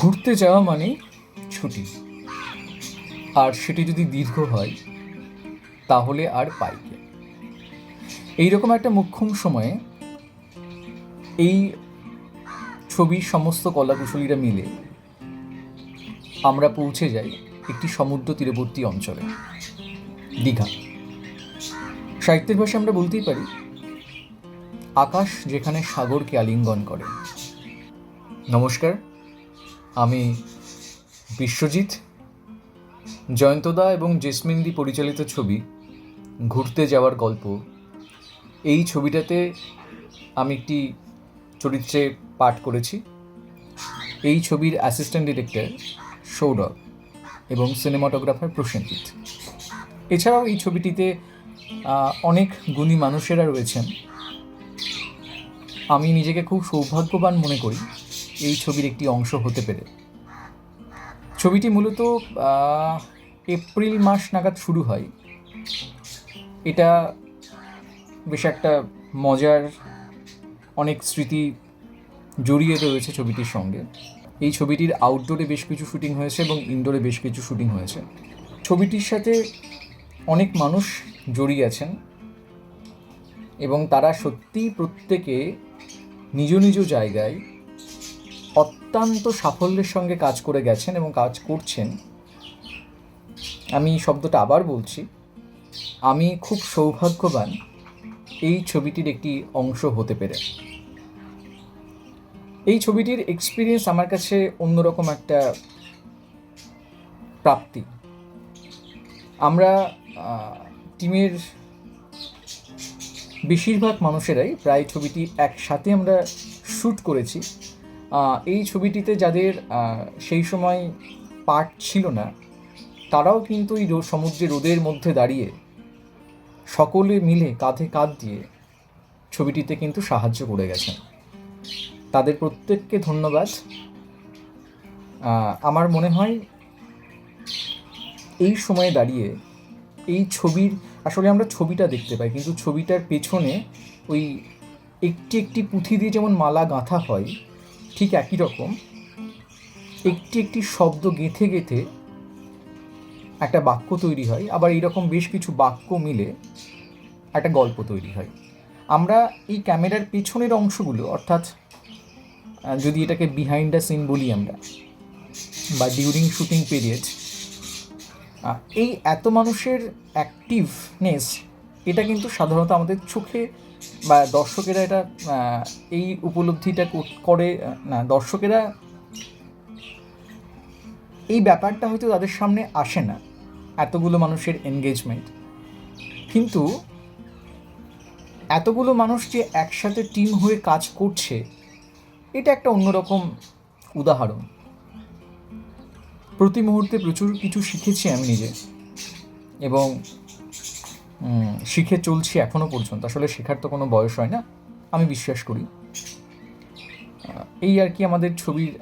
ঘুরতে যাওয়া মানে ছুটি। আর সেটি যদি দীর্ঘ হয়, তাহলে আর পাইকে এইরকম একটা মুখ্যম সময়ে এই ছবির সমস্ত কলাকুশলীরা মিলে আমরা পৌঁছে যাই একটি সমুদ্র তীরবর্তী অঞ্চলে, দীঘা। সাহিত্যের ভাষায় আমরা বলতেই পারি, আকাশ যেখানে সাগরকে আলিঙ্গন করে। নমস্কার। আমি বিশ্বজিৎ, জয়ন্তদা এবং জেসমিনদি পরিচালিত ছবি ঘুরতে যাওয়ার গল্প। এই ছবিটাতে আমি একটি চরিত্রে পাঠ করেছি। এই ছবির অ্যাসিস্ট্যান্ট ডিরেক্টর সৌরভ এবং সিনেমাটোগ্রাফার প্রসেনজিৎ। এছাড়াও এই ছবিটিতে অনেক গুণী মানুষেরা রয়েছেন। আমি নিজেকে খুব সৌভাগ্যবান মনে করি। এই ছবির একটি অংশ হতে পেরে। ছবিটি মূলত এপ্রিল মাস নাগাদ শুরু হয়। এটা বেশ একটা মজার অনেক স্মৃতি জড়িয়ে রয়েছে ছবিটির সঙ্গে। এই ছবিটির আউটডোরে বেশ কিছু শুটিং হয়েছে এবং ইনডোরে বেশ কিছু শুটিং হয়েছে। ছবিটির সাথে অনেক মানুষ জড়িয়ে আছেন এবং তারা সত্যিই প্রত্যেকে নিজ নিজ জায়গায় অত্যন্ত সাফল্যের সঙ্গে কাজ করে গেছেন এবং কাজ করছেন। আমি শব্দটা আবার বলছি, আমি খুব সৌভাগ্যবান এই ছবিটির একটি অংশ হতে পেরে। এই ছবিটির এক্সপিরিয়েন্স আমার কাছে অন্যরকম একটা প্রাপ্তি। আমরা টিমের বেশিরভাগ মানুষেরাই প্রায় ছবিটি একসাথে আমরা শ্যুট করেছি। এই ছবিটিতে যাদের সেই সময় পার্ট ছিল না, তারাও কিন্তু এই সমুদ্রে রোদের মধ্যে দাঁড়িয়ে সকলে মিলে কাঁধে কাঁধ দিয়ে ছবিটিতে কিন্তু সাহায্য করে গেছেন। তাদের প্রত্যেককে ধন্যবাদ। আমার মনে হয় এই সময়ে দাঁড়িয়ে এই ছবির, আসলে আমরা ছবিটা দেখতে পাই, কিন্তু ছবিটার পেছনে ওই একটি একটি পুঁথি দিয়ে যেমন মালা গাঁথা হয় ঠিক একই রকম। একটি একটি শব্দ গেঁথে গেঁথে একটা বাক্য তৈরি হয়, আবার এইরকম বেশ কিছু বাক্য মিলে একটা গল্প তৈরি হয়। আমরা এই ক্যামেরার পেছনের অংশগুলো, অর্থাৎ যদি এটাকে বিহাইন্ড দ্য সিন বলি আমরা, বা ডিউরিং শুটিং পিরিয়ড এই এত মানুষের অ্যাক্টিভনেস এটা কিন্তু সাধারণত আমাদের চোখে বা দর্শকেরা এটা এই উপলব্ধিটা কর- না, দর্শকেরা এই ব্যাপারটা হয়তো তাদের সামনে আসে না, এতগুলো মানুষের এনগেজমেন্ট কিন্তু এতগুলো মানুষ যে একসাথে টিম হয়ে কাজ করছে, এটা একটা অন্যরকম উদাহরণ। প্রতি মুহূর্তে প্রচুর কিছু শিখেছি আমি নিজে। এবং শিখে চলছি এখনও পর্যন্ত। আসলে শেখার তো কোনো বয়স হয় না, আমি বিশ্বাস করি। এই আর কি আমাদের ছবির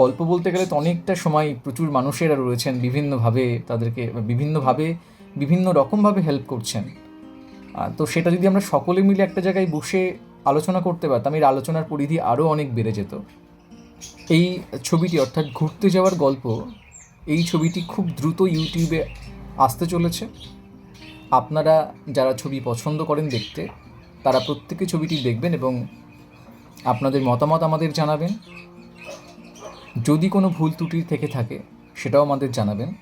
গল্প বলতে গেলে তো অনেকটা সময় প্রচুর মানুষেরা রয়েছেন, বিভিন্নভাবে তাদেরকে, বিভিন্নভাবে, বিভিন্ন রকমভাবে হেল্প করছেন। তো সেটা যদি আমরা সকলে মিলে একটা জায়গায় বসে আলোচনা করতে পারতাম, এর আলোচনার পরিধি আরও অনেক বেড়ে যেত। এই ছবিটি অর্থাৎ ঘুরতে যাওয়ার গল্প, এই ছবিটি খুব দ্রুত ইউটিউবে আসতে চলেছে। আপনারা যারা ছবি পছন্দ করেন দেখতে, তারা প্রত্যেকে ছবিটি দেখবেন এবং আপনাদের মতামত আমাদের জানাবেন। যদি কোনো ভুল ত্রুটি থেকে থাকে, সেটাও আমাদের জানাবেন।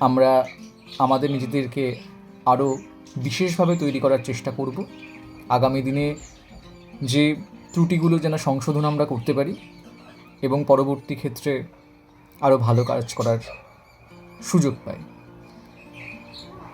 আমরা আমাদের নিজেদেরকে আরও বিশেষভাবে তৈরি করার চেষ্টা করব। আগামী দিনে যে ত্রুটিগুলো যেন সংশোধন আমরা করতে পারি এবং পরবর্তী ক্ষেত্রে আরও ভালো কাজ করার সুযোগ পাই।